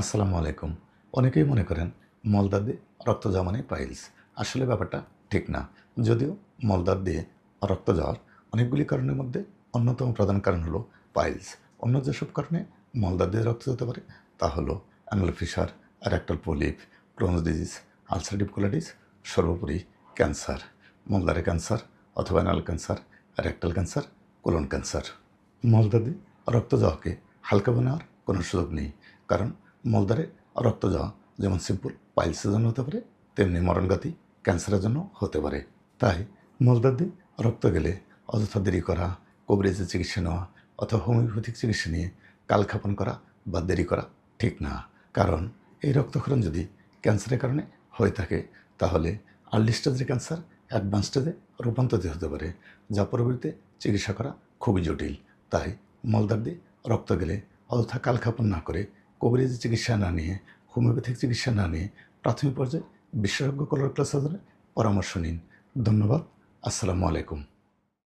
আসসালামু আলাইকুম। অনেকেই মনে করেন মলদার দিয়ে রক্ত যাওয়া মানে পাইলস আসলে ব্যাপারটা ঠিক না। যদিও মলদার দিয়ে রক্ত যাওয়ার অনেকগুলি কারণের মধ্যে অন্যতম প্রধান কারণ হলো পাইলস অন্য যেসব কারণে মলদার দিয়ে রক্ত যেতে পারে তা হলো anal fissure rectal polyp Crohn's disease ulcerative colitis সর্বোপরি ক্যান্সার মলদারে ক্যান্সার অথবা anal cancer rectal cancer colon cancer মলদারে রক্ত যাওয়াকে হালকা বানানোর কোনো সুযোগ নেই। কারণ মলদারে রক্ত যাওয়া যেমন সিম্পল পাইলসের জন্য হতে পারে, তেমনি মরণঘাতী ক্যান্সারের জন্য হতে পারে। তাই মলদার দিয়ে রক্ত গেলে অযথা দেরি করা কবরেজের চিকিৎসা নেওয়া অথবা হোমিওপ্যাথিক চিকিৎসা নিয়ে কালক্ষেপণ করা বা দেরি করা ঠিক না। কারণ এই রক্তক্ষরণ যদি ক্যান্সারের কারণে হয়ে থাকে, তাহলে আর্লি স্টেজের ক্যান্সার, অ্যাডভান্স স্টেজে রূপান্তরিত হতে পারে, যা পরবর্তীতে চিকিৎসা করা খুবই জটিল। তাই মলদার দিয়ে রক্ত গেলে অযথা কালক্ষেপণ না করে কবিরাজি চিকিৎসা না নিয়ে, হোমিওপ্যাথিক চিকিৎসা না নিয়ে প্রাথমিক পর্যায়ে বিশেষজ্ঞ কলার ক্লাস পরামর্শ নিন। ধন্যবাদ। আসসালামু আলাইকুম।